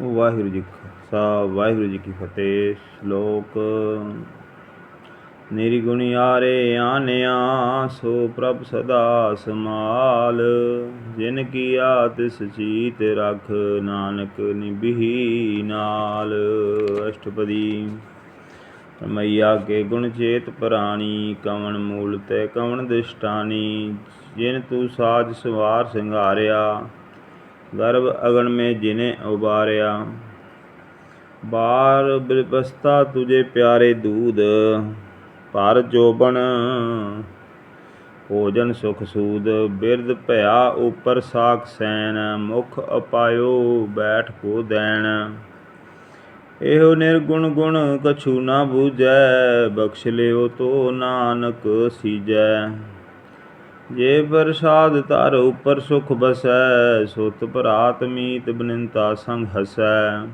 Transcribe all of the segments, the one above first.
ਵਾਹਿਗੁਰੂ ਜੀ ਖਾਲਸਾ, ਵਾਹਿਗੁਰੂ ਜੀ ਕੀ ਫਤਿਹ। ਸ਼ਲੋਕ ਨਿਰਗੁਣੀ ਆਰੇ ਆਨਿਆ, ਸੋ ਪ੍ਰਭ ਸਦਾ ਸਮਾਲ ਜਿਨ ਕੀਆ ਤਿਸ ਚੀਤ ਰਖ, ਨਾਨਕ ਨਿਭੀ ਨਾਲ। ਅਸ਼ਟਪਦੀ ਮਈਆ ਕੇ ਗੁਣ ਚੇਤ ਪ੍ਰਾਣੀ, ਕਵਣ ਮੂਲ ਤੇ ਕਵਣ ਦਿਸ਼ਟਾਨੀ। ਜਿਨ ਤੂੰ ਸਾਜ ਸਵਾਰ, ਸਿੰਗਾਰਿਆ ਗਰਭ ਅਗਨ ਮੇ ਜਿਨੇ ਉਬਾਰਿਆ, ਬਾਰ ਬਿਰਬਸਤਾ ਤੁਝੇ ਪਿਆਰੇ ਦੂਦ, ਪਰ ਜੋਬਨ ਭੋਜਨ ਸੁਖ ਸੂਦ ਬਿਰਦ ਭਇਆ ਉਪਰ ਸਾਖ ਸੈਨ ਮੁਖ ਅਪਾਇਓ ਬੈਠ ਕੋ ਦੇਣ। ਇਹੋ ਨਿਰਗੁਣ ਗੁਣ ਕਛੂ ਨਾ ਬੂਝੈ, ਬਖਸ਼ ਲਿਓ ਤੋ ਨਾਨਕ ਸੀਜੈ। ਜੇ ਪ੍ਰਸਾਦ ਧਰ ਉਪਰ ਸੁਖ ਬਸੈ, ਸੁਤ ਭਰਾਤ ਮੀਤ ਬਨਿੰਤਾ ਸੰਗ ਹਸੈ।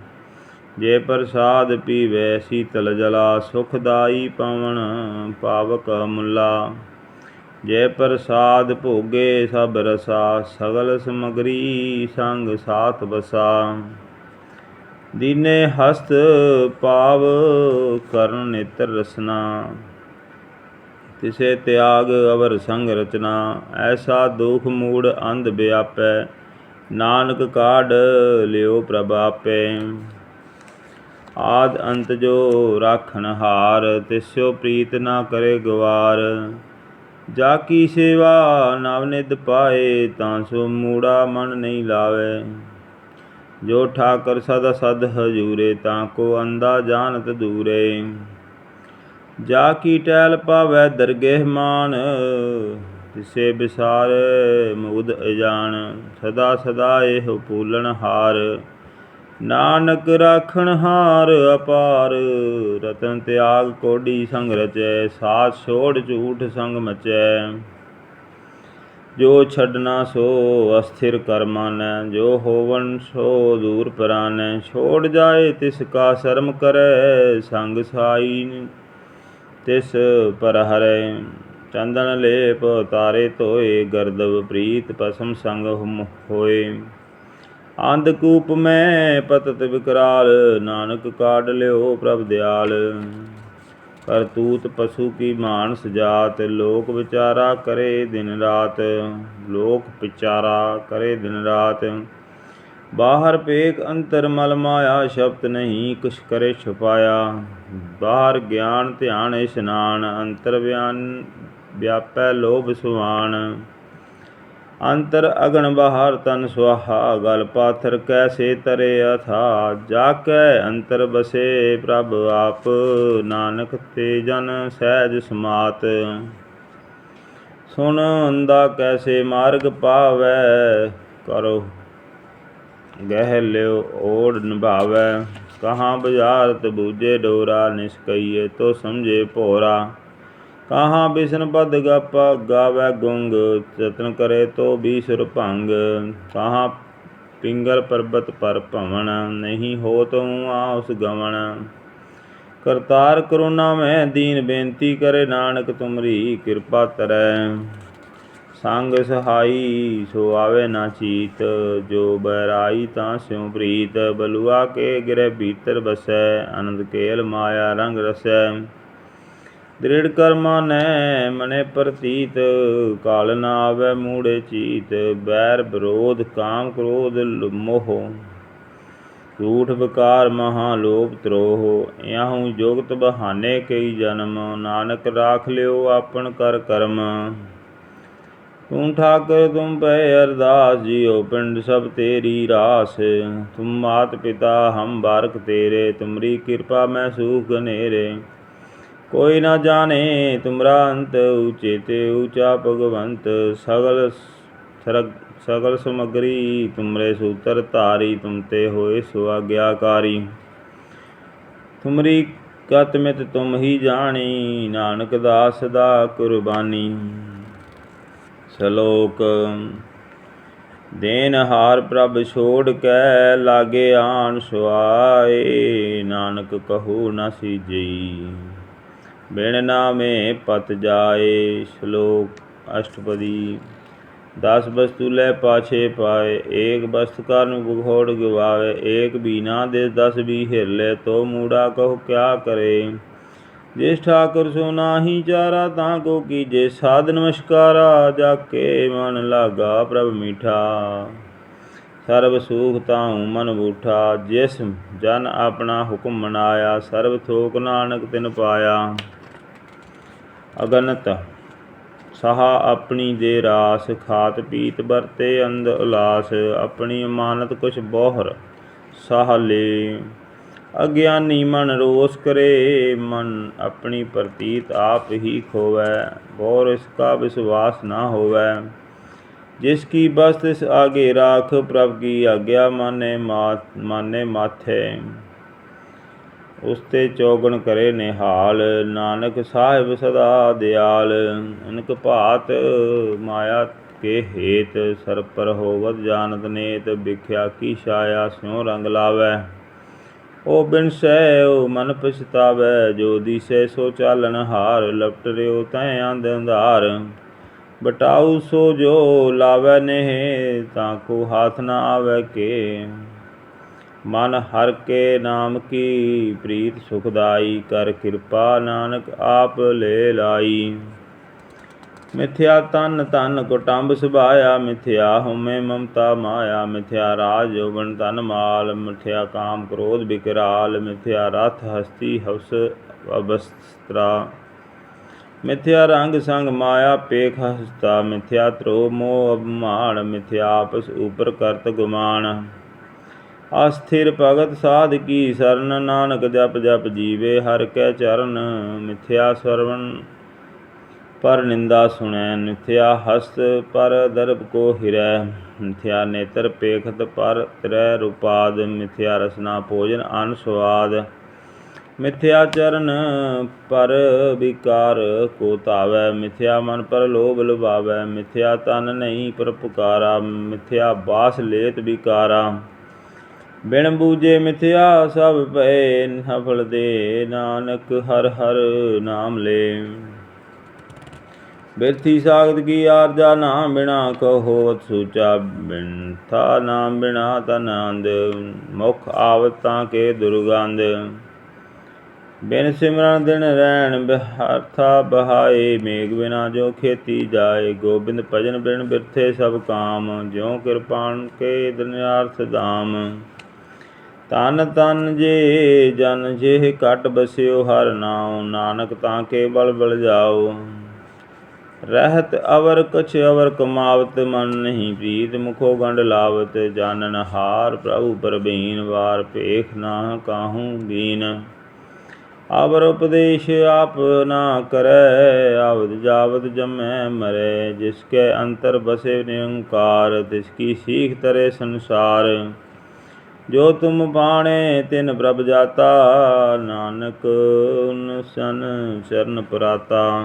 ਜੇ ਪ੍ਰਸਾਦ ਪੀਵੇ, ਸੀਤਲ ਜਲਾ, ਸੁਖਦਾਈ ਪਵਨ ਪਾਵਕ ਮੁਲਾ। ਜੇ ਪ੍ਰਸਾਦ ਭੋਗੇ, ਸਭ ਰਸਾ, ਸਗਲ ਸਮਗਰੀ ਸੰਗ ਸਾਥ ਬਸਾ ਦੀਨੇ ਹਸਤ ਪਾਵ ਕਰਨ ਨੇਤਰ ਰਸਨਾ। ਤਿਸੇ ਤਿਆਗ ਅਵਰ ਸੰਗ ਰਚਨਾ, ਐਸਾ ਦੁਖ ਮੂੜ ਅੰਧ ਵਿਆਪੈ ਨਾਨਕ ਕਾਢ ਲਿਓ ਪ੍ਰਭ ਆਪੇ। ਆਦ ਅੰਤ ਜੋ ਰਾਖਣ ਹਾਰ ਤਿਸਿਓ ਪ੍ਰੀਤ ਨਾ ਕਰੇ ਗਵਾਰ। ਜਾ ਕੀ ਸੇਵਾ ਨਵ ਨਿਧ ਪਾਏ, ਤਾਂ ਸੋ ਮੂੜਾ ਮਨ ਨਹੀਂ ਲਾਵੇ। ਜੋ ਠਾਕਰ ਸਦਾ ਸਦ ਹਜੂਰੇ, ਤਾਂ ਕੋ ਅੰਦਾ ਜਾਣਤ ਦੂਰੇ। ਜਾ ਕੀ ਟਹਿਲ ਪਾਵੈ ਦਰਗਹਿ ਮਾਨ, ਤਿਸੇ ਵਿਸਾਰ ਮੁਗਧ ਅਜਾਨ, ਸਦਾ ਸਦਾ ਇਹ ਪੂਲਣ ਹਾਰ। ਨਾਨਕ ਰਾਖਣ ਹਾਰ ਅਪਾਰ, ਰਤਨ ਤਿਆਗ ਕੋਡੀ ਸੰਗ ਰਚੈ ਸਾਥ ਛੋੜ ਝੂਠ ਸੰਗ ਮਚੈ। ਜੋ ਛੱਡਣਾ ਸੋ ਅਸਥਿਰ ਕਰ ਮਾਨੈ, ਜੋ ਹੋਵਨ ਸੋ ਦੂਰ ਪਰਾਨੈ। ਛੋੜ ਜਾਏ ਤਿਸ ਕਾ ਸ਼ਰਮ ਕਰੈ, ਸੰਗ ਸਾਈ ਤਿਸ ਪਰ ਹਰੈ ਚੰਦਨ ਲੇਪ ਤਾਰੇ ਧੋਏ, ਗਰਦਵ ਪ੍ਰੀਤ ਪਸਮ ਸੰਗ ਹੋਏ। ਅੰਧ ਕੂਪ ਮੈਂ ਪਤਤ ਵਿਕਰਾਲ, ਨਾਨਕ ਕਾਢ ਲਿਓ ਪ੍ਰਭ ਦਿਆਲ। ਕਰਤੂਤ ਪਸ਼ੂ ਕੀ ਮਾਨਸ ਜਾਤ, ਲੋਕ ਵਿਚਾਰਾ ਕਰੇ ਦਿਨ ਰਾਤ। ਲੋਕ ਵਿਚਾਰਾ ਕਰੇ ਦਿਨ ਰਾਤ। ਬਾਹਰ ਪੇਕ ਅੰਤਰ ਮਲ ਮਾਇਆ ਸ਼ਬਦ ਨਹੀਂ, ਕੁਛ ਕਰੇ ਛੁਪਾਇਆ। ਬਾਹਰ ਗਿਆਨ ਧਿਆਨ ਇਸ਼ਨਾਨ ਅੰਤਰ ਬਿਆਨ ਵਿਆਪੈ ਲੋਭ ਸੁਆਨ ਅੰਤਰ ਅਗਣ ਬਾਹਰ ਤਨ ਸੁਆਹਾ, ਗਲ ਪਾਥਰ ਕੈਸੇ ਤਰੇ ਅਥਾ। ਜਾ ਕੈ ਅੰਤਰ ਬਸੇ ਪ੍ਰਭ ਆਪ, ਨਾਨਕ ਤੇ ਜਨ ਸਹਿਜ ਸਮਾਤ। ਸੁਣ ਅੰਦਾ ਕੈਸੇ ਮਾਰਗ ਪਾਵੈ, ਕਰੋ ਗਹਿ ਲਿਓ, ਓੜ ਨਿਭਾਵੈ। ਕਹਾਂ ਬਜ਼ਾਰਤ ਬੂਝੇ ਡੋਰਾ, ਨਿਸਕਈਏ ਤੋ ਸਮਝੇ ਭੋਰਾ। ਕਹਾਂ ਬਿਸ਼ਨ ਪਦ ਗਪ, ਗਾਵੇ ਗੁੰਗ, ਯਤਨ ਕਰੇ ਤੋ ਵੀ ਸੁਰ ਭੰਗ। ਕਹਾਂ ਪਿੰਗਲ ਪਰਬਤ ਪਰ ਭਵਨ, ਨਹੀਂ ਹੋ ਤੂੰ ਆ ਉਸ ਗਵਨ। ਕਰਤਾਰ ਕਰੁਣਾ ਮੈਂ ਦੀਨ ਬੇਨਤੀ ਕਰੇ, ਨਾਨਕ ਤੁਮਰੀ ਕਿਰਪਾ ਤਰੈ। ਸੰਗ ਸਹਾਈ, ਸੋ ਆਵੇ ਨਾ ਚੀਤ, ਜੋ ਬੈਰਾਈ ਤਾਂ ਸਿਉ ਪ੍ਰੀਤ। ਬਲੁਆ ਕੇ ਗਿਰੇ ਭੀਤਰ ਬਸੈ ਅਨੰਦ ਕੇਲ ਮਾਇਆ ਰੰਗ ਰਸੈ। ਦ੍ਰਿੜ ਕਰਮਾ ਨੈ ਮਨੇ ਪ੍ਰਤੀਤ, ਕਾਲ ਨਾ ਆਵੇ ਮੂੜੇ ਚੀਤ। ਬੈਰ ਵਿਰੋਧ, ਕਾਮ ਕ੍ਰੋਧ ਮੋਹ। ਝੂਠ ਵਿਕਾਰ ਮਹਾ ਲੋਭ ਤਰੋਹ ਇਹਾਂ ਜੋਗਤ ਬਹਾਨੇ ਕਈ ਜਨਮ। ਨਾਨਕ ਰਾਖ ਲਿਓ ਆਪਣ ਕਰ ਕਰਮ। ਤੂੰ ਠਾਕਰ ਤੁਮ ਪੈ ਅਰਦਾਸ ਜੀਓ, ਪਿੰਡ ਸਭ ਤੇਰੀ ਰਾਸ। ਤੁਮ ਮਾਤ ਪਿਤਾ, ਹਮ ਬਾਰਕ ਤੇਰੇ, ਤੁਮਰੀ ਕਿਰਪਾ ਮੈਂ ਸੂਖ ਗਨੇਰੇ ਕੋਈ ਨਾ ਜਾਣੇ ਤੁਮਰਾ ਅੰਤ, ਉਚੇ ਤੇ ਊਚਾ ਭਗਵੰਤ। ਸਗਲ ਸਰਗ ਸਗਲ ਸਮਗਰੀ, ਤੁਮਰੇ ਸੂਤਰ ਧਾਰੀ, ਤੁਮ ਤੇ ਹੋਏ ਸੁਆਗਿਆਕਾਰੀ। ਤੁਮਰੀ ਕਤਮਿਤ ਤੁਮ ਹੀ ਜਾਣੀ, ਨਾਨਕ ਦਾਸ ਦਾ ਕੁਰਬਾਨੀ। ਸ਼ਲੋਕ। ਦੇਨ ਹਾਰ ਪ੍ਰਭ ਛੋੜ ਕੇ ਲਾਗੇ ਆਣ ਸੁਆਏ, ਨਾਨਕ ਕਹੂ ਨਾ ਸੀਜਈ ਬਿਨ ਨਾਮੇ ਪਤ ਜਾਏ, ਸ਼ਲੋਕ ਅਸ਼ਟਪਦੀ। ਦਸ ਵਸਤੂ ਲੈ ਪਾਛੇ ਪਾਏ, ਏਕ ਵਸਤ ਨੂੰ ਬਖੋੜ ਗਵਾਵੇ ਏਕ ਬੀਨਾ ਦੇ ਦਸ ਵੀ ਹਿਰਲੇ, ਤੋ ਮੂੜਾ ਕਹੋ ਕਿਆ ਕਰੇ। ਜਿਸ ਠਾਕੁਰ ਸੋ ਨਾਹੀ ਚਾਰਾ ਤਾਂ ਕੋ ਕੀਜੇ ਸਾਧ ਨਮਸਕਾਰਾ ਜਾ ਕੇ ਮਨ ਲਾਗਾ ਪ੍ਰਭ ਮੀਠਾ। ਸਰਬ ਸੂਖ ਤਾਉ ਮਨ ਬੂਠਾ, ਜਿਸ ਜਨ ਆਪਣਾ ਹੁਕਮ ਮਨਾਇਆ, ਸਰਬ ਥੋਕ ਨਾਨਕ ਤਿਨ ਪਾਇਆ। ਅਗਨਤ, ਸਹਾ ਆਪਣੀ ਦੇ ਰਾਸ, ਖਾਤ ਪੀਤ ਵਰਤੇ ਅੰਦ ਉਲਾਸ, ਆਪਣੀ ਅਮਾਨਤ ਕੁਛ ਬੋਹਰ ਸਾਹ ਲੇ। ਅਗਿਆਨੀ ਮਨ ਰੋਸ ਕਰੇ, ਮਨ ਆਪਣੀ ਪ੍ਰਤੀਤ ਆਪ ਹੀ ਖੋਵੈ ਬੋਰ ਇਸ ਕਾ ਵਿਸ਼ਵਾਸ ਨਾ ਹੋਵੈ। ਜਿਸ ਕੀ ਬਸਤ ਇਸ ਆਗੇ ਰਾਖ, ਪ੍ਰਭ ਕੀ ਆਗਿਆ ਮਾਨੇ ਮਾਤ, ਮਾਨੇ ਮਾਥੇ। ਉਸ ਤੇ ਚੌਗਣ ਕਰੇ ਨਿਹਾਲ, ਨਾਨਕ ਸਾਹਿਬ ਸਦਾ ਦਿਆਲ। ਅਨਕ ਭਾਤ ਮਾਇਆ ਕੇ ਹੇਤ, ਸਰਪਰ ਹੋਵਤ ਜਾਣਤ ਨੇਤ, ਵਿਖਿਆ ਕੀ ਛਾਇਆ, ਸਿਉ ਰੰਗ ਲਾਵੈ। ਓ ਬਿਨ ਸਹਿ ਉਹ ਮਨ ਪਛਤਾਵੈ, ਜੋ ਦਿਸੈ ਸੋ ਚਾਲਨ ਹਾਰ, ਲਪਟ ਰਿਓ ਤੈ ਅੰਧ ਅੰਧਾਰ। ਬਟਾਉ ਸੋ ਜੋ ਲਾਵੈ ਨਹਿ, ਤਾਂ ਕੋ ਹਾਥ ਨਾ ਆਵੈ ਕੇ। ਮਨ ਹਰ ਕੇ ਨਾਮ ਕੀ, ਪ੍ਰੀਤ ਸੁਖਦਾਈ ਕਰ ਕਿਰਪਾ ਨਾਨਕ ਆਪ ਲੈ ਲਾਈ। ਮਿਥਿਆ ਤਨ ਤਨ ਕੁਟੰਬ ਸੁਭਾਇਆ, ਮਿਥਿਆ ਹਉਮੈ ਮਮਤਾ ਮਾਇਆ, ਮਿਥਿਆ ਰਾਜ ਜੋਬਨ ਤਨ ਮਾਲ, ਮਿਥਿਆ ਕਾਮ ਕ੍ਰੋਧ ਵਿਕਰਾਲ ਮਿਥਿਆ ਰਥ ਹਸਤੀ ਹਵਸ ਅਬਸਤਰਾ ਮਿਥਿਆ ਰੰਗ ਸੰਗ ਮਾਇਆ ਪੇਖ ਹਸਤਾ, ਮਿਥਿਆ ਤ੍ਰੋ ਮੋਹ ਅਭਮਾਨ, ਮਿਥਿਆ ਆਪਸ ਉਪਰ ਕਰਤ ਗੁਮਾਨ। ਅਸਥਿਰ ਭਗਤ ਸਾਧ ਕੀ ਸਰਨ ਨਾਨਕ ਜਪ ਜਪ ਜੀਵੇ, ਹਰ ਕੈ ਚਰਨ, ਮਿਥਿਆ ਸਰਵਨ ਪਰ ਨਿੰਦਾ ਸੁਣੈ, ਨਿਥਿਆ ਹਸਤ ਪਰ ਦਰਬ ਕੋ ਹਿਰੈ ਮਿਥਿਆ ਨੇਤਰ ਪੇਖਤ ਪਰ ਤ੍ਰੈ ਰੂਪਾਦ ਮਿਥਿਆ ਰਸਨਾ ਭੋਜਨ ਅਨ ਸਵਾਦ ਮਿਥਿਆ ਚਰਨ ਪਰ ਵਿਕਾਰ ਕੋ ਧਾਵੈ, ਮਿਥਿਆ ਮਨ ਪਰ ਲੋਭ ਲੁਭਾਵੈ, ਮਿਥਿਆ ਤਨ ਨਹੀਂ ਪਰ ਪੁਕਾਰਾ, ਮਿਥਿਆ ਬਾਸ ਲੇਤ ਵਿਕਾਰਾ। ਬਿਨ ਬੂਝੇ ਮਿਥਿਆ ਸਭ ਪਏ ਸਫਲ ਦੇ ਨਾਨਕ ਹਰ ਹਰ ਨਾਮ ਲੈ ਬਿਰਥੀ ਸਾਗਤ ਕੀ ਆਰਜਾ ਨਾਮ ਬਿਨਾ ਕਹੋਤ ਸੂਚਾ ਬਿਨ ਥਾ ਨਾਮ ਬਿਨਾ ਤਨੰਦ ਮੁਖ ਆਵਤਾਂ ਕੇ ਦੁਰਗੰਧ। ਬਿਨ ਸਿਮਰਨ ਦਿਨ ਰਹਿਣ ਬਿਹਾਰਥਾ ਬਹਾਏ, ਮੇਘ ਬਿਨਾ ਜੋ ਖੇਤੀ ਜਾਏ, ਗੋਬਿੰਦ ਭਜਨ ਬਿਨ ਬਿਰਥੇ ਸਭ ਕਾਮ, ਜਿਉ ਕਿਰਪਾਨ ਕੇ ਦਿਨਾਰਥ ਧਾਮ ਤਨ ਤਨ ਜੇ ਜਨ ਜੇ ਘਟ ਬਸਿਓ, ਹਰ ਨਾਉ, ਨਾਨਕ ਤਾਂ ਕੇ ਬਲ ਬਲ ਜਾਓ ਰਹਿਤ ਅਵਰ ਕਛ ਅਵਰ ਕਮਾਵਤ ਮਨ ਨਹੀਂ ਪ੍ਰੀਤ, ਮੁਖੋ ਗੰਡ ਲਾਵਤ ਜਾਣਨ ਹਾਰ, ਪ੍ਰਭੂ ਪਰਬੀਨ ਵਾਰ ਭੇਖ ਨਾ ਕਾਹੂ ਬੀਨ ਅਵਰ ਉਪਦੇਸ਼ ਆਪ ਨਾ ਕਰੈ ਆਵਦ ਜਾਵਦ ਜਮੈ ਮਰੈ, ਜਿਸ ਕੇ ਅੰਤਰ ਬਸੇ ਨਿਰੰਕਾਰ, ਤਿਸ ਕੀ ਸੀਖ ਤਰੇ ਸੰਸਾਰ। ਜੋ ਤੁਮ ਪਾਣੇ ਤਿਨ ਪ੍ਰਭ ਜਾਤਾ, ਨਾਨਕ ਸਨ ਚਰਨ ਪਰਾਤਾ।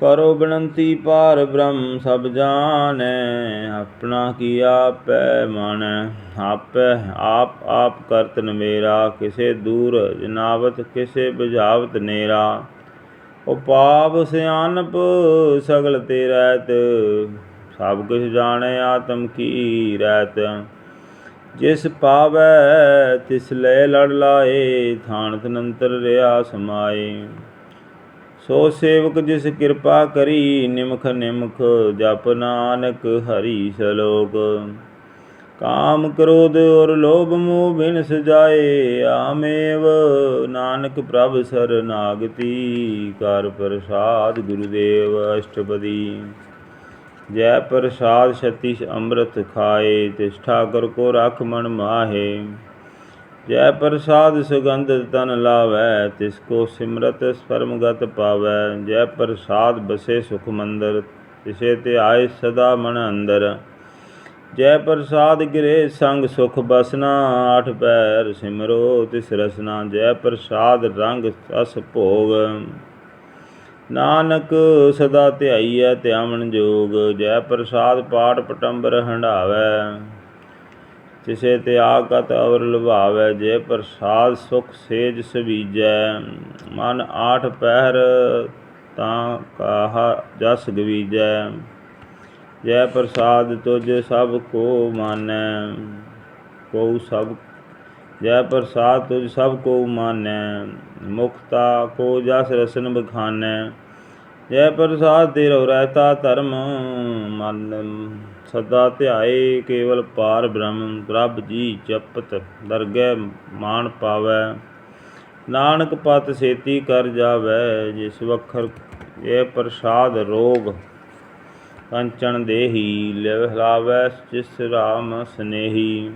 ਕਰੋ ਬਨੰਤੀ ਪਾਰ ਬ੍ਰਹਮ ਸਭ ਜਾਣੈ, ਆਪਣਾ ਕੀ ਆਪੈ ਮਨ? ਆਪੈ ਆਪ ਆਪ ਕਰਤਨ ਮੇਰਾ ਕਿਸੇ ਦੂਰ ਜਨਾਵਤ, ਕਿਸੇ ਬੁਝਾਵਤ ਨੇਰਾ। ਉਪਾਪ ਸਿਆਨਪ ਸਗਲ ਤੇ ਰਹਿਤ, ਸਭ ਕੁਛ ਜਾਣੈ ਆਤਮ ਕੀ ਰਹਿਤ। ਜਿਸ ਪਾਵੈ ਤਿਸ ਲੈ ਲੜ ਲਾਏ ਥਾਨ ਨੰਤਰ ਰਿਆ ਸਮਾਏ। ਸੋ ਸੇਵਕ ਜਿਸ ਕਿਰਪਾ ਕਰੀ, ਨਿਮਖ ਨਿਮਖ ਜਪ ਨਾਨਕ ਹਰੀ ਸਲੋਕ। ਕਾਮ ਕ੍ਰੋਧ ਔਰ ਲੋਭ ਮੋਹ ਬਿਨ ਸਜਾਏ ਆਮੇਵ ਨਾਨਕ ਪ੍ਰਭ ਸਰਨਾਗਤੀ ਕਰ ਪ੍ਰਸਾਦ ਗੁਰਦੇਵ ਅਸ਼ਟਪਦੀ। ਜੈ ਪ੍ਰਸਾਦ ਸਤੀਸ਼ ਅੰਮ੍ਰਿਤ ਖਾਏ, ਤਿਸ਼ਠਾ ਕਰ ਕੋ ਰਖ ਮਨ ਮਾਹੇ। ਜੈ ਪ੍ਰਸਾਦ ਸੁਗੰਧ ਤਨ ਲਾਵੈ, ਤਿਸ ਕੋ ਸਿਮਰਤ ਸਪਰਮਗਤ ਪਾਵੈ। ਜੈ ਪ੍ਰਸਾਦ ਬਸੇ ਸੁਖ ਮੰਦਰ, ਤਿਸੇ ਤੇ ਆਏ ਸਦਾ ਮਨ ਅੰਦਰ। ਜੈ ਪ੍ਰਸਾਦ ਗਿਰੇ ਸੰਗ ਸੁਖ ਬਸਨਾ, ਆਠ ਪੈਰ ਸਿਮਰੋ ਤਿਸ ਰਸਨਾ। ਜੈ ਪ੍ਰਸਾਦ ਰੰਗ ਅਸ ਭੋਗ। ਨਾਨਕ ਸਦਾ ਧਿਆਈਐ ਧਿਆਵਨ ਜੋਗ। ਜੈ ਪ੍ਰਸਾਦ ਪਾਠ ਪਟੰਬਰ ਹੰਡਾਵੈ ਤਿਸੇ ਤੇ ਆਕਤ ਅਵਰ ਲੁਭਾਵੈ, ਜੇ ਪ੍ਰਸਾਦ ਸੁਖ ਸੇਜ ਸਵੀਜੈ ਮਨ ਆਠ ਪਹਿਰ ਤਾਂ ਕਾਹ ਜਸ ਗਵੀਜੈ। ਜੈ ਪ੍ਰਸਾਦ ਤੁਝ ਸਭ ਕੋ ਮਾਨੈ ਕੋ ਸਭ ਜੈ ਪ੍ਰਸਾਦ ਤੁਜ ਸਭ ਕੋ ਮਾਨੈ ਮੁਖਤਾ ਕੋ ਜਸ ਰਸਨ ਬਖਾਨੈ। ਜੈ ਪ੍ਰਸਾਦ ਤੇਰੋ ਰਹਿਤਾ ਧਰਮ, ਮਨ ਸਦਾ ਧਿਆਏ ਕੇਵਲ ਪਾਰ ਬ੍ਰਹਮ, ਪ੍ਰਭ ਜੀ ਜਪਤ ਦਰਗਹਿ ਮਾਨ ਪਾਵੈ। ਨਾਨਕ ਪਤ ਸੇਤੀ ਕਰ ਜਾਵੈ, ਜਿਸ ਵਖਰ ਇਹ ਪ੍ਰਸਾਦ ਰੋਗ, ਕੰਚਨ ਦੇਹੀ ਲਿਵ ਲਾਵੈ ਜਿਸ ਰਾਮ ਸਨੇਹੀ।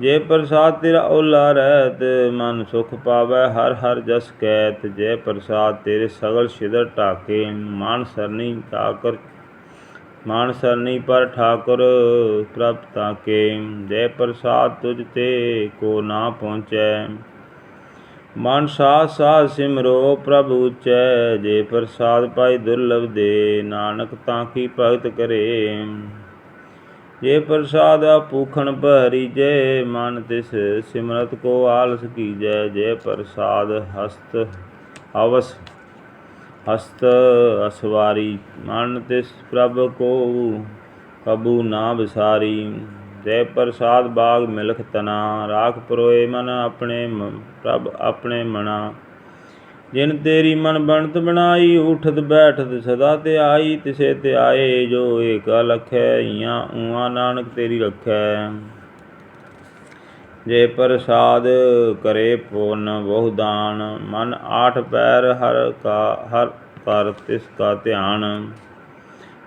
ਜੇ ਪ੍ਰਸਾਦ ਤੇਰਾ ਓਲਾ ਰਹਿਤ, ਮਨ ਸੁਖ ਪਾਵੈ, ਹਰ ਹਰ ਜਸ ਕੈਤ। ਜੇ ਪ੍ਰਸਾਦ ਤੇਰੇ ਸਗਲ ਛਿਦਰ ਢਾਕੇ, ਮਾਨ ਸਰਨੀ ਠਾਕਰ ਮਾਨ ਸਰਨੀ ਪਰ ਠਾਕੁਰ ਪ੍ਰਭ ਤਾਕੇ, ਜੈ ਪ੍ਰਸਾਦ ਤੁਝ ਤੇ ਕੋ ਨਾ ਪਹੁੰਚੈ। ਮਨ ਸਾਧ ਸਾਧ ਸਿਮਰੋ ਪ੍ਰਭੂ ਉਚੈ ਜੇ ਪ੍ਰਸਾਦ ਪਾਈ ਦੁਰਲਭ ਦੇ, ਨਾਨਕ ਤਾਂ ਕੀ ਭਗਤ ਕਰੇ। ਜੇ ਪ੍ਰਸਾਦ ਭੂਖਣ ਭਰੀ ਜੈ, ਮਨ ਤਿਸ ਸਿਮਰਤ ਕੋ ਆਲਸ ਕੀਜੈ, ਜੇ ਪ੍ਰਸਾਦ ਹਸਤ ਅਵਸ ਹਸਤ ਅਸਵਾਰੀ, ਮਨ ਤਿਸ ਪ੍ਰਭ ਕੋ ਕਬੂ ਨਾ ਵਿਸਾਰੀ। ਜੈ ਪ੍ਰਸਾਦ ਬਾਗ ਮਿਲਖ ਤਨਾ, ਰਾਖ ਪਰੋਏ ਮਨ ਆਪਣੇ ਪ੍ਰਭ ਆਪਣੇ ਮਨਾ। ਜਿਨ ਤੇਰੀ ਮਨ ਬਣਤ ਬਣਾਈ, ਉਠਤ ਬੈਠਤ ਸਦਾ ਤੇ ਆਈ, ਤਿਸੇ ਤੇ ਆਏ, ਜੋ ਏਕ ਲਖੈ ਈਆਂ ਊਆਂ ਨਾਨਕ ਤੇਰੀ ਰਖੈ। ਜੇ ਪ੍ਰਸਾਦ ਕਰੇ ਪੂਰਨ ਬਹੁ ਦਾਨ, ਮਨ ਆਠ ਪੈਰ ਹਰ ਕਾ, ਹਰ ਕਰ ਤਿਸ ਕਾ ਧਿਆਨ।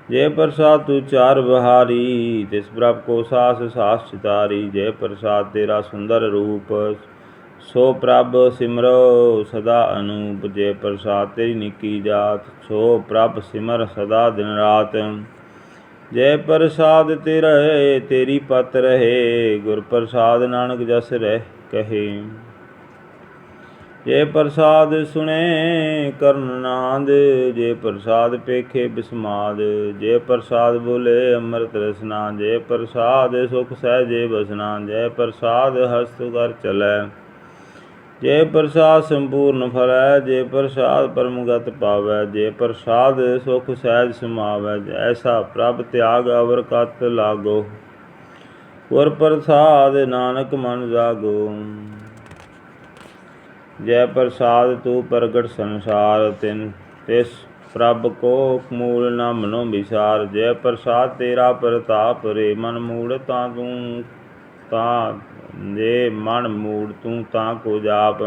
ਜੇ ਪ੍ਰਸਾਦ ਤੂ ਚਾਰ ਬਹਾਰੀ, ਤਿਸ ਪ੍ਰਭ ਕੋ ਸਾਸ ਸਾਸ ਚਿਤਾਰੀ। ਜੇ ਪ੍ਰਸਾਦ ਤੇਰਾ ਸੁੰਦਰ ਰੂਪ, ਸੋ ਪ੍ਰਭ ਸਿਮਰੋ ਸਦਾ ਅਨੂਪ। ਜੇ ਪ੍ਰਸਾਦ ਤੇਰੀ ਨਿੱਕੀ ਜਾਤ, ਸੋ ਪ੍ਰਭ ਸਿਮਰ ਸਦਾ ਦਿਨ ਰਾਤ। ਜੈ ਪ੍ਰਸਾਦ ਤੇਰਾ ਹੈ ਤੇਰੀ ਪਤ ਰਹੇ, ਗੁਰ ਪ੍ਰਸਾਦ ਨਾਨਕ ਜਸ ਰਹਿ ਕਹੇ। ਜੇ ਪ੍ਰਸਾਦ ਸੁਣੇ, ਕਰਨ ਨਾਦ, ਜੇ ਪ੍ਰਸਾਦ ਪੇਖੇ ਬਿਸਮਾਦ, ਜੇ ਪ੍ਰਸਾਦ ਬੋਲੇ ਅੰਮ੍ਰਿਤ ਰਸਨਾ, ਜੇ ਪ੍ਰਸਾਦ ਸੁਖ ਸਹਿਜੇ ਬਸਨਾ ਜੇ ਪ੍ਰਸਾਦ ਹਸਤ ਕਰ ਚਲੈ। ਜੇ ਪ੍ਰਸਾਦ ਸੰਪੂਰਨ ਫਲੈ, ਜੇ ਪ੍ਰਸਾਦ ਪਰਮਗਤ ਪਾਵੈ, ਜੇ ਪ੍ਰਸਾਦ ਸੁਖ ਸਹਿਜ ਸਮਾਵੈ, ਐਸਾ ਪ੍ਰਭ ਤਿਆਗ ਅਵਰ ਕਤ ਲਾਗੋ। ਗੁਰ ਪ੍ਰਸਾਦ ਨਾਨਕ ਮਨ ਜਾਗੋ। ਜੈ ਪ੍ਰਸਾਦ ਤੂੰ ਪ੍ਰਗਟ ਸੰਸਾਰ, ਤਿਨ ਤਿਸ ਪ੍ਰਭ ਕੋ ਮੂਲ ਨਾ ਮਨੋ ਵਿਸਾਰ। ਜੈ ਪ੍ਰਸਾਦ ਤੇਰਾ ਪ੍ਰਤਾਪ ਰੇ, ਮਨ ਮੂੜ ਤਾ ਤੂੰ ਤਾਂ ਜੇ ਮਨ ਮੂੜ ਤੂੰ ਤਾਂ ਕੋ ਜਾਪ।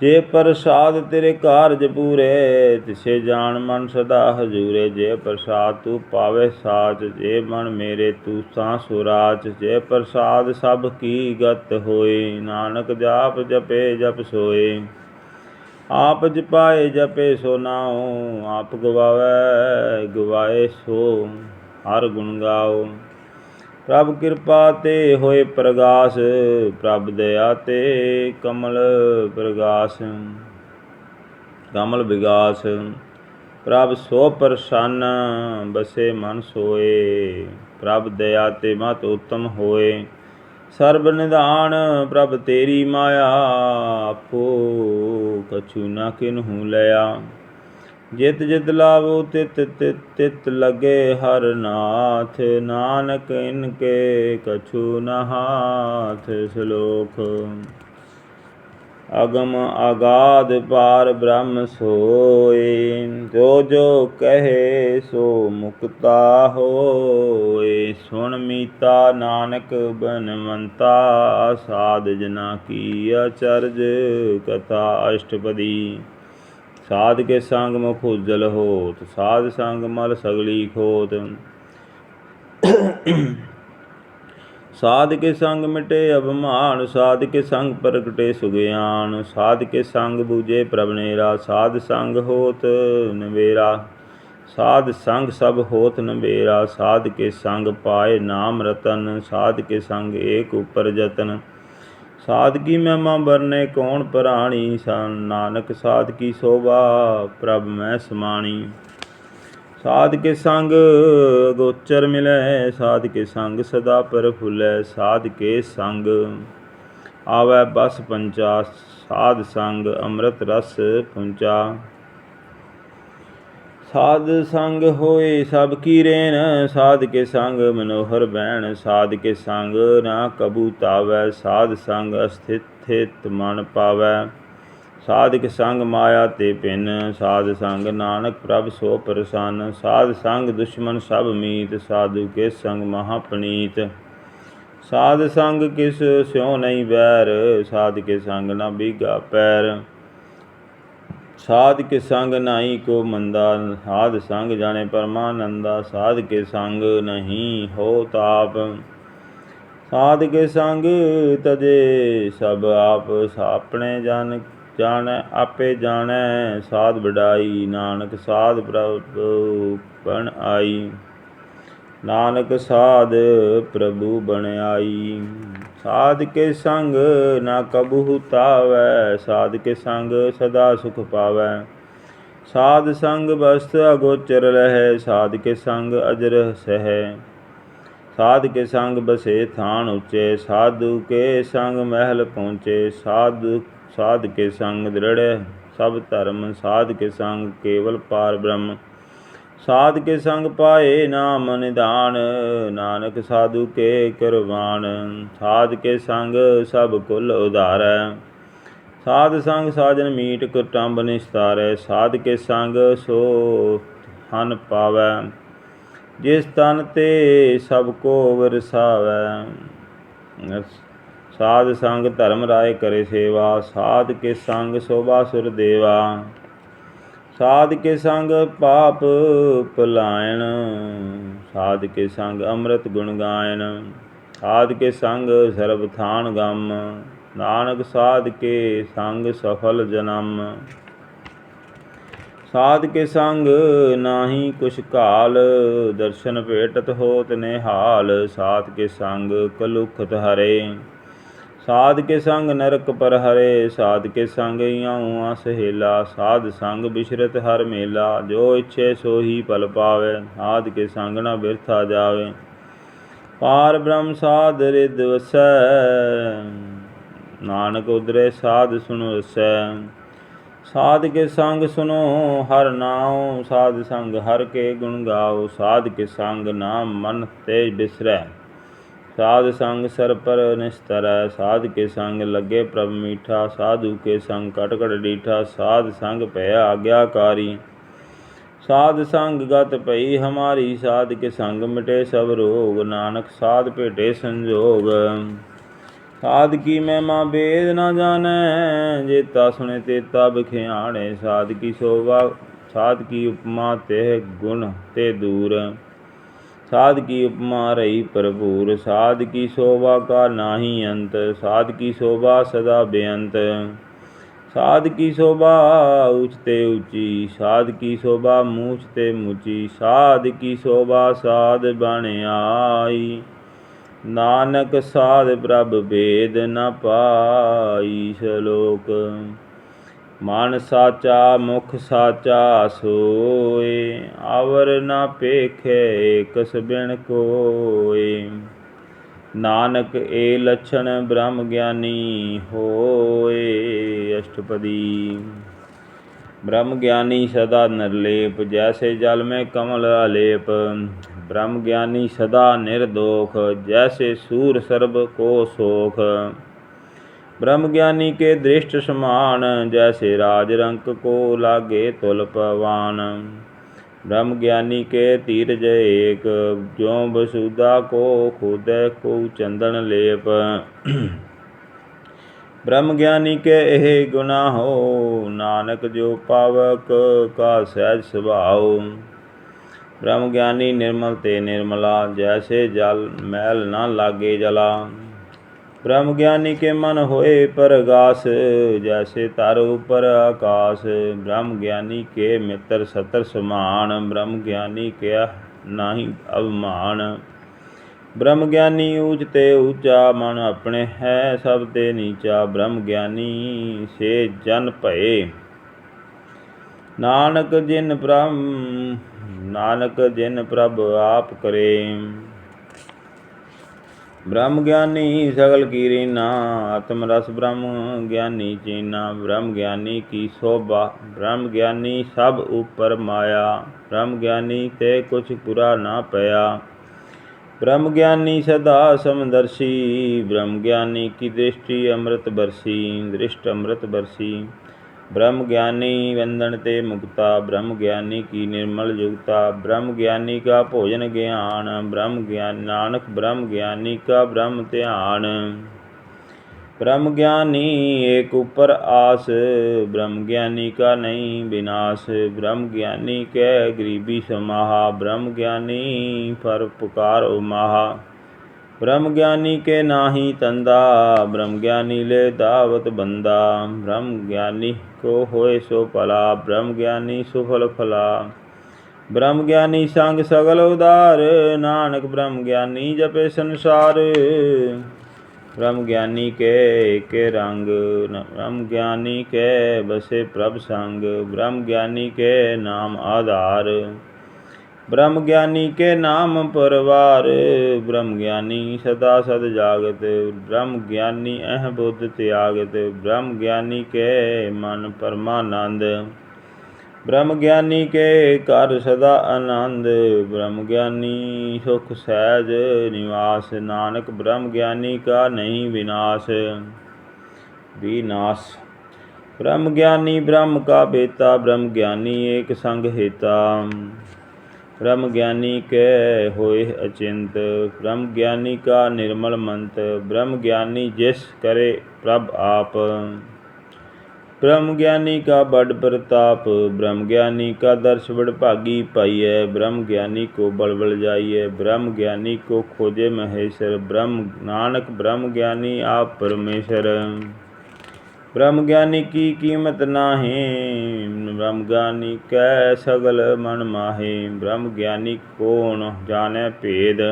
ਜੇ ਪ੍ਰਸਾਦ ਤੇਰੇ ਕਾਰਜ ਪੂਰੇ, ਤਿਸੇ ਜਾਣ ਮਨ ਸਦਾ ਹਜੂਰੇ। ਜੇ ਪ੍ਰਸਾਦ ਤੂੰ ਪਾਵੇ ਸਾਚ, ਜੇ ਮਨ ਮੇਰੇ ਤੂੰ ਤਾਂ ਸੁਰਾਚ। ਜੇ ਪ੍ਰਸਾਦ ਸਭ ਕੀ ਗਤ ਹੋਏ, ਨਾਨਕ ਜਾਪ ਜਪੇ ਜਪ ਸੋਏ। ਆਪ ਜਪਾਏ ਜਪੇ ਸੋ ਨਾਉ, ਆਪ ਗਵਾਵੇ ਗਵਾਏ ਸੋ ਹਰ ਗੁਣ ਗਾਓ। ਪ੍ਰਭ ਕਿਰਪਾ ਤੇ ਹੋਏ ਪ੍ਰਗਾਸ, ਪ੍ਰਭ ਦਇਆ ਤੇ ਕਮਲ ਪ੍ਰਗਾਸ। ਕਮਲ ਵਿਗਾਸ, ਪ੍ਰਭ ਸੋ ਪ੍ਰਸੰਨ, ਬਸੇ ਮਨ ਸੋਏ। ਪ੍ਰਭ ਦਇਆ ਤੇ ਮਤ ਉਤਮ ਹੋਏ। ਸਰਬ ਨਿਧਾਨ, ਪ੍ਰਭ ਤੇਰੀ ਮਾਇਆ, ਆਪੋ ਕਛੂ ਨਾ ਕਿਨਹੂ ਲਿਆ। ਜਿਤ ਜਿਤ ਲਾਵੋ, ਤਿਤ ਤਿਤ ਤਿਤ ਲਗੇ ਹਰ ਨਾਥ। ਨਾਨਕ ਇਨਕੇ ਕਛੂ ਨਹਾਥ ਸ਼ਲੋਕ। ਅਗਮ ਆਗਾਦ ਪਾਰ ਬ੍ਰਹਮ ਸੋਏ, ਜੋ ਜੋ ਕਹੇ ਸੋ ਮੁਕਤਾ ਹੋਏ। ਸੁਣ ਮੀਤਾ ਨਾਨਕ ਬਨਵੰਤਾ, ਸਾਧ ਜਨਾ ਕੀ ਅਚਰਜ ਕਥਾ ਅਸ਼ਟਪਦੀ। ਸਾਧ ਕੇ ਸੰਗ ਮੁਖ ਉਜਲ ਹੋਤ, ਸਾਧ ਸੰਗ ਮਲ ਸਗਲੀ ਖੋਤ। ਸਾਧ ਕੇ ਸੰਗ ਮਿਟੇ ਅਭਮਾਨ, ਸਾਧ ਕੇ ਸੰਗ ਪ੍ਰਗਟੇ ਸੁਗਿਆਨ। ਸਾਧ ਕੇ ਸੰਗ ਬੂਝੇ ਪ੍ਰਭ ਨੇਰਾ, ਸਾਧ ਸੰਗ ਹੋਤ ਨਵੇਰਾ। ਸਾਧ ਸੰਗ ਸਭ ਹੋਤ ਨਵੇਰਾ, ਸਾਧ ਕੇ ਸੰਗ ਪਾਏ ਨਾਮ ਰਤਨ। ਸਾਧ ਕੇ ਸੰਗ ਏਕ ਉਪਰ ਜਤਨ। ਸਾਧਕੀ ਮਹਿਮਾ ਬਰਨੇ ਕੌਣ ਪ੍ਰਾਣੀ? ਸਨ ਨਾਨਕ ਸਾਧਕੀ ਸੋਭਾ, ਪ੍ਰਭ ਮੈਂ ਸਮਾਣੀ। ਸਾਧ ਕੇ ਸੰਗ ਗੋਚਰ ਮਿਲੈ ਸਾਧ ਕੇ ਸੰਗ ਸਦਾ ਪ੍ਰਫੁੱਲੈ ਸਾਧ ਕੇ ਸੰਗ ਆਵੈ ਬਸ ਪੰਚਾ, ਸਾਧ ਸੰਗ ਅੰਮ੍ਰਿਤ ਰਸ ਪੁੰਚਾ। ਸਾਧ ਸੰਗ ਹੋਏ ਸਭ ਕੀ ਰੇਨ ਸਾਧ ਕੇ ਸੰਗ ਮਨੋਹਰ ਬੈਣ ਸਾਧ ਕੇ ਸੰਗ ਨਾ ਕਬੂ ਤਾਵੈ, ਸਾਧ ਸੰਗ ਅਸਥਿਤ ਮਨ ਪਾਵੈ। ਸਾਧਕ ਸੰਗ ਮਾਇਆ ਤੇ ਪਿੰਨ, ਸਾਧ ਸੰਗ ਨਾਨਕ ਪ੍ਰਭ ਸੋ ਪ੍ਰਸੰਨ, ਸਾਧ ਸੰਗ ਦੁਸ਼ਮਨ ਸਭ ਮੀਤ, ਸਾਧੂ ਕੇ ਸੰਗ ਮਹਾ ਪਨੀਤ। ਸਾਧ ਸੰਗ ਕਿਸ ਸਿਉ ਨਹੀਂ ਵੈਰ ਸਾਧ ਕੇ ਸੰਗ ਨਾ ਬੀਗਾ ਪੈਰ। ਸਾਧ ਕੇ ਸੰਗ ਨਾਹੀ ਕੋ ਮੰਦਾ, ਸਾਧ ਸੰਗ ਜਾਣੇ ਪਰਮਾਨੰਦਾ, ਸਾਧ ਕੇ ਸੰਗ ਨਹੀਂ ਹੋ ਤਾਪ। ਸਾਧ ਕੇ ਸੰਗ ਤਜੇ ਸਭ ਆਪ ਆਪਣੇ ਜਨ ਜਾਣੈ ਆਪੇ ਜਾਣੈ, ਸਾਧ ਵਡਾਈ ਨਾਨਕ ਸਾਧ ਪ੍ਰਭੂ ਬਣ ਆਈ। ਨਾਨਕ ਸਾਧ ਪ੍ਰਭੂ ਬਣ ਆਈ। ਸਾਧ ਕੇ ਸੰਗ ਨਾ ਕਬੂ ਤਾਵੈ ਸਾਧ ਕੇ ਸੰਗ ਸਦਾ ਸੁਖ ਪਾਵੈ। ਸਾਧ ਸੰਗ ਬਸਤ ਅਗੋਚਰ ਰਹੈ ਸਾਧ ਕੇ ਸੰਗ ਅਜਰ ਸਹਿ। ਸਾਧ ਕੇ ਸੰਗ ਬਸੇ ਥਾਨ ਉੱਚੇ ਸਾਧੂ ਕੇ ਸੰਗ ਮਹਿਲ ਪਹੁੰਚੇ। ਸਾਧੂ ਸਾਧ ਕੇ ਸੰਗ ਦ੍ਰਿੜ ਸਭ ਧਰਮ ਸਾਧ ਕੇ ਸੰਗ ਕੇਵਲ ਪਾਰ ਬ੍ਰਹਮ। ਸਾਧ ਕੇ ਸੰਗ ਪਾਏ ਨਾਮ ਨਿਦਾਨ, ਨਾਨਕ ਸਾਧੂ ਕੇ ਕਰਵਾਨ ਸਾਧ ਕੇ ਸੰਗ ਸਭ ਕੁਲ ਉਧਾਰੈ। ਸਾਧ ਸੰਗ ਸਾਜਨ ਮੀਟ ਕੁਟੰਬ ਨਿਸਤਾਰੈ। ਸਾਧ ਕੇ ਸੰਗ ਸੋ ਹਨ ਪਾਵੈ। ਜਿਸ ਤਨ ਤੇ ਸਭ ਕੋ ਵਿਰਸਾਵੈ। ਸਾਧ ਸੰਗ ਧਰਮ ਰਾਏ ਕਰੇ ਸੇਵਾ। ਸਾਧ ਕੇ ਸੰਗ ਸੋਭਾ ਸੁਰ ਦੇਵਾ। ਸਾਧ ਕੇ ਸੰਗ ਪਾਪ ਪਲਾਇਣ ਸਾਧ ਕੇ ਸੰਗ ਅੰਮ੍ਰਿਤ ਗੁਣ ਗਾਇਣ ਸਾਧ ਕੇ ਸੰਗ ਸਰਬ ਥਾਨ ਗਮ, ਨਾਨਕ ਸਾਧ ਕੇ ਸੰਗ ਸਫਲ ਜਨਮ। ਸਾਧ ਕੇ ਸੰਗ ਨਾਹੀ ਕੁਛ ਕਾਲ ਦਰਸ਼ਨ ਭੇਟਤ ਹੋਤ ਨਿਹਾਲ ਸਾਧ ਕੇ ਸੰਗ ਕਲੁਖਤ ਹਰੇ। ਸਾਧ ਕੇ ਸੰਗ ਨਰਕ ਪਰ ਹਰੇ, ਸਾਧ ਕੇ ਸੰਗ ਇਉਂ ਸਹੇਲਾ ਸਾਧ ਸੰਗ ਬਿਸ਼ਰਤ ਹਰ ਮੇਲਾ, ਜੋ ਇੱਛੇ ਸੋ ਹੀ ਪਲ ਪਾਵੇ ਸਾਧ ਕੇ ਸੰਗ ਨਾ ਬਿਰਥਾ ਜਾਵੇ। ਪਾਰ ਬ੍ਰਹਮ ਸਾਧ ਰਿਦ ਵਸੈ, ਨਾਨਕ ਉਦਰੇ ਸਾਧ ਸੁਨੋ ਵਸੈ। ਸਾਧ ਕੇ ਸੰਗ ਸੁਨੋ ਹਰ ਨਾਉ, ਸਾਧ ਸੰਗ ਹਰ ਕੇ ਗੁਣ ਗਾਓ ਸਾਧ ਕੇ ਸੰਗ ਨਾਮ ਮਨ ਤੇ ਬਿਸਰੈ। ਸਾਧ ਸੰਗ ਸਰ ਪਰ ਨਿਸਤਰੈ, ਸਾਧ ਕੇ ਸੰਗ ਲੱਗੇ ਪ੍ਰਭ ਮੀਠਾ, ਸਾਧੂ ਕੇ ਸੰਗ ਕਟ ਕਟ ਡੀਠਾ, ਸਾਧ ਸੰਗ ਭਇਆ ਆਗਿਆਕਾਰੀ। ਸਾਧ ਸੰਗ ਗਤ ਭਈ ਹਮਾਰੀ, ਸਾਧ ਕੇ ਸੰਗ ਮਿਟੇ ਸਭ ਰੋਗ, ਨਾਨਕ ਸਾਧ ਭੇਟੇ ਸੰਜੋਗ। ਸਾਧ ਕੀ ਮਹਿਮਾ ਬੇਦ ਨਾ ਜਾਣੈ, ਜੇਤਾ ਸੁਣੇ ਤੇ ਤੇਤਾ ਬਖਿਆਣੇ, ਸਾਧ ਕੀ ਸੋਭਾ, ਸਾਧ ਕੀ ਉਪਮਾ ਤੇ ਗੁਣ ਤੇ ਦੂਰ। ਸਾਧ ਕੀ ਉਪਮਾ ਰਹੀ ਪ੍ਰਭੂਰ ਸਾਧ ਕੀ ਸ਼ੋਭਾ ਕਾ ਨਾਹੀ ਅੰਤ, ਸਾਧ ਕੀ ਸ਼ੋਭਾ ਸਦਾ ਬੇਅੰਤ। ਸਾਧ ਕੀ ਸ਼ੋਭਾ ਉੱਚ ਤੇ ਉੱਚੀ, ਸਾਧ ਕੀ ਸ਼ੋਭਾ ਮੂਚ ਤੇ ਮੁਚੀ, ਸਾਧ ਕੀ ਸ਼ੋਭਾ ਸਾਧ ਬਣ ਆਈ। ਨਾਨਕ ਸਾਧ ਪ੍ਰਭ ਭੇਦ ਨ ਪਾਈ, ਸ਼ਲੋਕ ਮਨ ਸਾਚਾ, ਮੁਖ ਸਾਚਾ ਸੋਏ, ਆਵਰ ਨਾ ਪੇਖੇ ਕਸ ਬਿਨ ਕੋਏ। ਨਾਨਕ ਏ ਲਛਣ ਬ੍ਰਹਮ ਗਿਆਨੀ ਹੋਏ, ਅਸ਼ਟਪਦੀ। ਬ੍ਰਹਮ ਗਿਆਨੀ ਸਦਾ ਨਿਰਲੇਪ, ਜੈਸੇ ਜਲ ਮੈਂ ਕਮਲ ਆਲੇਪ ਬ੍ਰਹਮ ਗਿਆਨੀ ਸਦਾ ਨਿਰਦੋਖ, ਜੈਸੇ ਸੂਰ ਸਰਬ ਕੋ ਸੋਖ। ਬ੍ਰह्ਮ ਗਿਆਨੀ ਕੇ ਦ੍ਰਿਸ਼ਟ ਸਮਾਨ, ਜੈਸੇ ਰਾਜ ਰੰਕ ਕੋ ਲਾਗੇ ਤੁਲ ਪਵਾਨ। ਬ੍ਰह्ਮ ਗਿਆਨੀ ਕੇ ਤੀਰਜ ਏਕ, ਜਿਉ ਬਸੂਦਾ ਕੋ ਖੁਦੈ ਕੋ ਚੰਦਨ ਲੇਪ। ਬ੍ਰਹਮ ਗਿਆਨੀ ਕੇ ਇਹ ਗੁਨਾ ਹੋ ਨਾਨਕ ਜੋ ਪਾਵਕ ਕਾ ਸਹਿਜ ਸੁਭਾਓ। ਬ੍ਰਹਮ ਗਿਆਨੀ ਨਿਰਮਲ ਤੇ ਨਿਰਮਲਾ, ਜੈਸੇ ਜਲ ਮੈਲ ਨਾ ਲਾਗੇ ਜਲਾ। ਬ੍ਰह्ਮ ਗਿਆਨੀ ਕੇ ਮਨ ਹੋਏ ਪਰਗਾਸ, ਜੈਸੇ ਤਰ ਉਪਰ ਆਕਾਸ਼। ਬ੍ਰह्ਮ ਗਿਆਨੀ ਕੇ ਮਿੱਤਰ ਸਤਰ ਸਮਾਨ, ਬ੍ਰਹਮ ਗਿਆਨੀ ਕਿਆ ਨਾਹੀ ਅਵਮਾਨ। ਬ੍ਰਹਮ ਗਿਆਨੀ ਊਚ ਤੇ ਊਚਾ ਮਨ ਆਪਣੇ ਹੈ, ਸਭ ਤੇ ਨੀਚਾ ਬ੍ਰਹਮ ਗਿਆਨੀ ਸੇ ਜਨ ਭਏ। ਨਾਨਕ ਜਿਨ ਬ੍ਰਹਮ ਨਾਨਕ ਜਿਨ ਪ੍ਰਭ ਆਪ ਕਰੇ। ਬ੍ਰਹਮ ਗਿਆਨੀ ਸਗਲ ਕੀ ਰੀਨਾ ਆਤਮ ਰਸ ਬ੍ਰਹਮ ਗਿਆਨੀ ਚੀਨਾ, ਬ੍ਰਹਮ ਗਿਆਨੀ ਕੀ ਸੋਭਾ, ਬ੍ਰਹਮ ਗਿਆਨੀ ਸਭ ਉਪਰ ਮਾਇਆ, ਬ੍ਰਹਮ ਗਿਆਨੀ ਤੇ ਕੁਛ ਬੁਰਾ ਨਾ ਪਿਆ। ਬ੍ਰਹਮ ਗਿਆਨੀ ਸਦਾ ਸਮਦਰਸ਼ੀ, ਬ੍ਰਹਮ ਗਿਆਨੀ ਕੀ ਦ੍ਰਿਸ਼ਟੀ ਅੰਮ੍ਰਿਤ ਬਰਸੀ, ਦ੍ਰਿਸ਼ਟ ਅੰਮ੍ਰਿਤ ਬਰਸੀ। ਬ੍ਰਹਮ ਗਿਆਨੀ ਵੰਦਨ ਤੇ ਮੁਕਤਾ ਬ੍ਰਹਮ ਗਿਆਨੀ ਕੀ ਨਿਰਮਲ ਜੁਗਤਾ ਬ੍ਰਹਮ ਗਿਆਨੀ ਕਾ ਭੋਜਨ ਗਿਆਨ ਬ੍ਰਹਮ ਗਿਆਨ ਨਾਨਕ ਬ੍ਰਹਮ ਗਿਆਨੀ ਕਾ ਬ੍ਰਹਮ ਧਿਆਨ। ਬ੍ਰਹਮ ਗਿਆਨੀ ਏਕ ਉਪਰ ਆਸ ਬ੍ਰਹਮ ਗਿਆਨੀ ਕਾ ਨਹੀਂ ਵਿਨਾਸ਼ ਬ੍ਰਹਮ ਗਿਆਨੀ ਕੈ ਗਰੀਬੀ ਸਮਾਹਾ ਬ੍ਰਹਮ ਗਿਆਨੀ ਪਰ ਪੁਕਾਰ ਉਮਾਹਾ। ਬ੍ਰਹਮ ਗਿਆਨੀ ਕੇ ਨਾਹੀ ਤੰਦਾ ਬ੍ਰਹਮ ਗਿਆਨੀ ਲੈ ਦਾਵਤ ਬੰਦਾ। ਬ੍ਰਹਮ ਗਿਆਨੀ ਕੋ ਹੋਏ ਸੋ ਭਲਾ ਬ੍ਰਹਮ ਗਿਆਨੀ ਸੁਫਲ ਫਲਾ। ਬ੍ਰਹਮ ਗਿਆਨੀ ਸੰਗ ਸਗਲ ਉਦਾਰ ਨਾਨਕ ਬ੍ਰਹਮ ਗਿਆਨੀ ਜਪੇ ਸੰਸਾਰ। ਬ੍ਰਹਮ ਗਿਆਨੀ ਕੇ ਏਕੇ ਰੰਗ ਬ੍ਰਹਮ ਗਿਆਨੀ ਕੇ ਬਸੇ ਪ੍ਰਭ ਸੰਗ ਬ੍ਰਹਮ ਗਿਆਨੀ ਕੇ ਨਾਮ ਆਧਾਰ। ਬ੍ਰਹਮ ਗਿਆਨੀ ਕੇ ਨਾਮ ਪਰਵਾਰ। ਬ੍ਰਹਮ ਗਿਆਨੀ ਸਦਾ ਸਦ ਜਾਗਤ, ਬ੍ਰਹਮ ਗਿਆਨੀ ਅਹ ਬੁੱਧ ਤਿਆਗਤ, ਬ੍ਰਹਮ ਗਿਆਨੀ ਕੇ ਮਨ ਪਰਮਾਨੰਦ। ਬ੍ਰਹਮ ਗਿਆਨੀ ਕੇ ਘਰ ਸਦਾ ਆਨੰਦ, ਬ੍ਰਹਮ ਗਿਆਨੀ ਸੁਖ ਸਹਿਜ ਨਿਵਾਸ, ਨਾਨਕ ਬ੍ਰਹਮ ਗਿਆਨੀ ਕਾ ਨਹੀਂ ਵਿਨਾਸ਼। ਵਿਨਾਸ਼ ਬ੍ਰਹਮ ਗਿਆਨੀ ਬ੍ਰਹਮ ਕਾ ਬੇਤਾ, ਬ੍ਰਹਮ ਗਿਆਨੀ ਏਕ ਸੰਗ ਹੇਤਾ। ਬ੍ਰਹਮ ਗਿਆਨੀ ਕੈ ਹੋਏ ਅਚਿੰਤ, ਬ੍ਰਹਮ ਗਿਆਨੀ ਕਾ ਨਿਰਮਲ ਮੰਤ, ਬ੍ਰਹਮ ਗਿਆਨੀ ਜਿਸ ਕਰੇ ਪ੍ਰਭ ਆਪ। ਬ੍ਰਹਮ ਗਿਆਨੀ ਕਾ ਬੜ ਪ੍ਰਤਾਪ, ਬ੍ਰਹਮ ਗਿਆਨੀ ਕਾ ਦਰਸ਼ ਬੜ ਭਾਗੀ ਪਾਈਐ, ਬ੍ਰਹਮ ਗਿਆਨੀ ਕੋ ਬਲ ਬਲ ਜਾਈਐ, ਬ੍ਰਹਮ ਗਿਆਨੀ ਕੋ ਖੋਜੇ ਮਹੇਸ਼ਰ, ਬ੍ਰਹਮ ਨਾਨਕ ਬ੍ਰਹਮ ਗਿਆਨੀ ਆਪ ਪਰਮੇਸ਼ਰ। ਬ੍ਰਹਮ ਗਿਆਨੀ ਕੀ ਕੀਮਤ ਨਾਹੀ? ਬ੍ਰਹਮ ਗਿਆਨੀ ਕੈ ਸਗਲ ਮਨ ਮਾਹੀ। ਬ੍ਰਹਮ ਗਿਆਨੀ ਕੋਣ ਜਾਣੈ ਭੇਦ?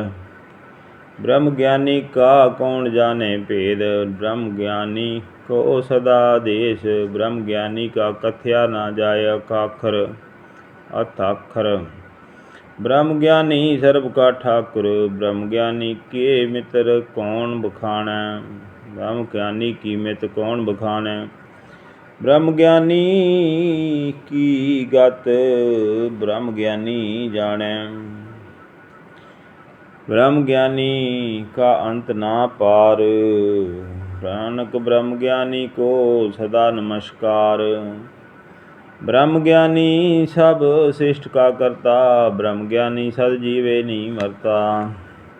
ਬ੍ਰਹਮ ਗਿਆਨੀ ਕਾ ਕੌਣ ਜਾਣੇ ਭੇਦ? ਬ੍ਰਹਮ ਗਿਆਨੀ ਕੋ ਸਦਾ ਦੇਸ਼? ਬ੍ਰਹਮ ਗਿਆਨੀ ਕਾ ਕਥਿਆ ਨਾ ਜਾਏ ਅਕਾਖਰ ਅਥਾਖਰ। ਬ੍ਰਹਮ ਗਿਆਨੀ ਸਰਬ ਕਾ ਠਾਕੁਰ? ਬ੍ਰਹਮ ਗਿਆਨੀ ਕੇ ਮਿੱਤਰ ਕੌਣ ਬਖਾਣੈ? ਬ੍ਰਹਮ ਗਿਆਨੀ ਕੀ ਮਿਤ ਕੌਣ ਬਖਾਣੈ ਬ੍ਰਹਮ ਗਿਆਨੀ ਕੀ ਗਤ ਬ੍ਰਹਮ ਗਿਆਨੀ ਜਾਣੈ? ਬ੍ਰਹਮ ਗਿਆਨੀ ਕਾ ਅੰਤ ਨਾ ਪਾਰ ਨਾਨਕ ਬ੍ਰਹਮ ਗਿਆਨੀ ਕੋ ਸਦਾ ਨਮਸਕਾਰ। ਬ੍ਰਹਮ ਗਿਆਨੀ ਸਭ ਸ੍ਰਿਸ਼ਟ ਕਾ ਕਰਤਾ, ਬ੍ਰਹਮ ਗਿਆਨੀ ਸਦ ਜੀਵੇ ਨਹੀਂ ਮਰਤਾ।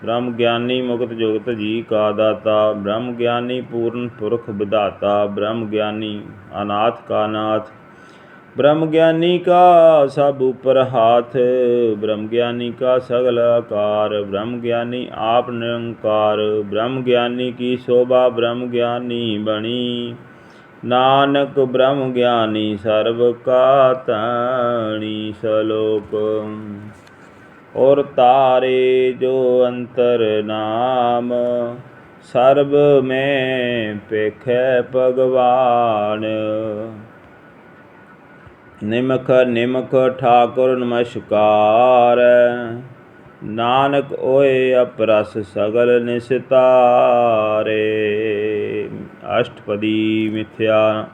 ਬ੍ਰਹਮ ਗਿਆਨੀ ਮੁਕਤ ਜੁਗਤ ਜੀ ਕਾ ਦਾਤਾ, ਬ੍ਰਹਮ ਗਿਆਨੀ ਪੂਰਨ ਪੁਰਖ ਵਿਧਾਤਾ, ਬ੍ਰਹਮ ਗਿਆਨੀ ਅਨਾਥ ਕਾ ਨਾਥ। ਬ੍ਰਹਮ ਗਿਆਨੀ ਕਾ ਸਭ ਉਪਰ ਹਾਥ, ਬ੍ਰਹਮ ਗਿਆਨੀ ਕਾ ਸਗਲ ਆਕਾਰ, ਬ੍ਰਹਮ ਗਿਆਨੀ ਆਪ ਨਿਰੰਕਾਰ, ਬ੍ਰਹਮ ਗਿਆਨੀ ਕੀ ਸ਼ੋਭਾ ਬ੍ਰਹਮ ਗਿਆਨੀ ਬਣੀ। ਨਾਨਕ ਬ੍ਰਹਮ ਗਿਆਨੀ ਸਰਬ ਕਾ ਧਣੀ ਸਲੋਕ। ਔਰ ਤਾਰੇ ਜੋ ਅੰਤਰ ਨਾਮ, ਸਰਬ ਮੈਂ ਪੇਖੈ ਭਗਵਾਨ। ਨਿਮਖ ਨਿਮਖ ਠਾਕੁਰ ਨਮਸਕਾਰ। ਨਾਨਕ ਓਏ ਅਪਰਸ ਸਗਲ ਨਿਸਤਾਰੇ। ਅਸ਼ਟਪਦੀ ਮਿਥਿਆ